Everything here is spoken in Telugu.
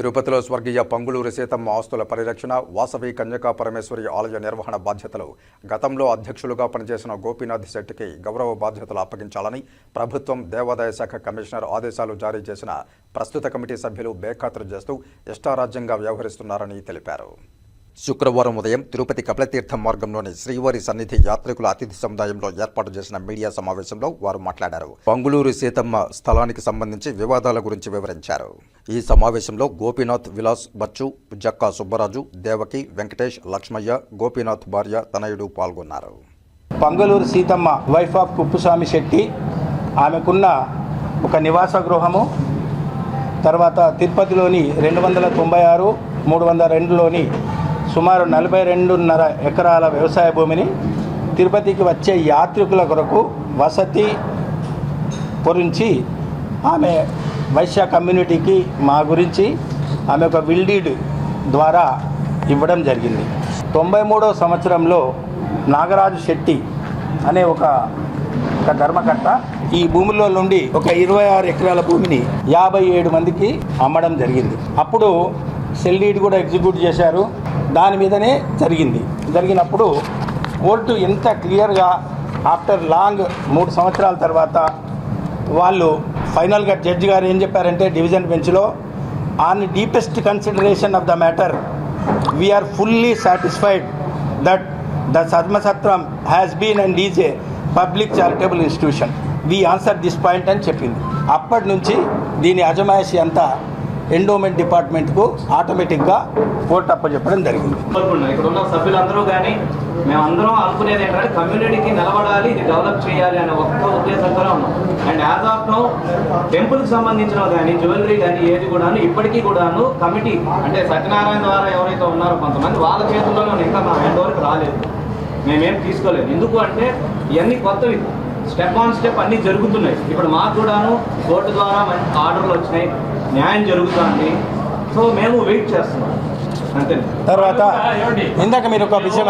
తిరుపతిలో స్వర్గీయ పంగులూరి సీతమ్మ ఆస్తుల పరిరక్షణ వాసవి కన్యకా పరమేశ్వరి ఆలయ నిర్వహణ బాధ్యతలు గతంలో అధ్యక్షులుగా పనిచేసిన గోపీనాథ్ శెట్టికి గౌరవ బాధ్యతలు అప్పగించాలని ప్రభుత్వం దేవాదాయ శాఖ కమిషనర్ ఆదేశాలు జారీ చేసిన ప్రస్తుత కమిటీ సభ్యులు బేఖాతరు చేస్తూ ఇష్టారాజ్యంగా వ్యవహరిస్తున్నారని తెలిపారు. శుక్రవారం ఉదయం తిరుపతి కపిలతీర్థం మార్గంలోని శ్రీవారి సన్నిధి యాత్రికుల అతిథి సముదాయంలో ఏర్పాటు చేసిన మీడియా సమావేశంలో వారు మాట్లాడారు. పంగులూరు సీతమ్మ స్థలానికి సంబంధించి వివాదాల గురించి వివరించారు. ఈ సమావేశంలో గోపీనాథ్ విలాస్ బచ్చు జక్కా సుబ్బరాజు దేవకి వెంకటేష్ లక్ష్మయ్య గోపీనాథ్ భార్య తనయుడు పాల్గొన్నారు. Panguluru Seethamma wife of Kuppuswamy Shetty. ఆమెకున్న ఒక నివాస గృహము తర్వాత తిరుపతిలోని రెండు వందల తొంభై ఆరు మూడు వందల రెండులోని సుమారు నలభై రెండున్నర ఎకరాల వ్యవసాయ భూమిని తిరుపతికి వచ్చే యాత్రికుల కొరకు వసతి గురించి ఆమె వైశ్య కమ్యూనిటీకి మా గురించి ఆమె ఒక విల్డీడ్ ద్వారా ఇవ్వడం జరిగింది. తొంభై మూడో సంవత్సరంలో నాగరాజు శెట్టి అనే ఒక ఒక ధర్మకర్త ఈ భూమిలో నుండి ఒక ఇరవై ఆరు ఎకరాల భూమిని యాభై ఏడు మందికి అమ్మడం జరిగింది. అప్పుడు సెల్ డీడ్ కూడా ఎగ్జిక్యూట్ చేశారు. దాని మీదనే జరిగింది. జరిగినప్పుడు కోర్టు ఎంత క్లియర్గా ఆఫ్టర్ లాంగ్ మూడు సంవత్సరాల తర్వాత వాళ్ళు ఫైనల్గా జడ్జి గారు ఏం చెప్పారంటే డివిజన్ బెంచ్లో on deepest consideration of the matter we are fully satisfied that the Sadmasatram has been and is a public charitable institution. We answer this point అని చెప్పింది. అప్పటి నుంచి దీని అజమాయిషి అంతా ఎండోమెంట్ డిపార్ట్మెంట్కు ఆటోమేటిక్గా కోర్టు అప్పచెప్పడం జరిగింది. ఇక్కడ ఉన్న సభ్యులందరూ కానీ మేమందరం అనుకునేది ఏంటంటే కమ్యూనిటీకి నిలబడాలి ఇది డెవలప్ చేయాలి అనే ఒక్క ఉద్దేశంతోనే ఉన్నాం. అండ్ యాజ్ ఆఫ్ నో టెంపుల్కి సంబంధించిన కానీ జ్యువెలరీ కానీ ఏది కూడాను ఇప్పటికీ కూడాను కమిటీ అంటే సత్యనారాయణ ద్వారా ఎవరైతే ఉన్నారో కొంతమంది వాళ్ళ చేతుల్లోనే ఇంకా మా హ్యాండ్ ఓవర్కి రాలేదు. మేమేం తీసుకోలేదు. ఎందుకు అంటే ఇవన్నీ కొత్తవి. స్టెప్ ఆన్ స్టెప్ అన్నీ జరుగుతున్నాయి. ఇప్పుడు మాకు కూడాను కోర్టు ద్వారా మంచి ఆర్డర్లు వచ్చినాయి. న్యాయం జరుగుతుంది. సో మేము వెయిట్ చేస్తున్నాం. అంతే తర్వాత ఇందాక మీరు ఒక విషయం